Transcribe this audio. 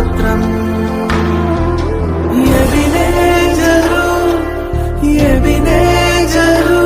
స్తోత్రం ఎవినే జరు ఎవినే జరు.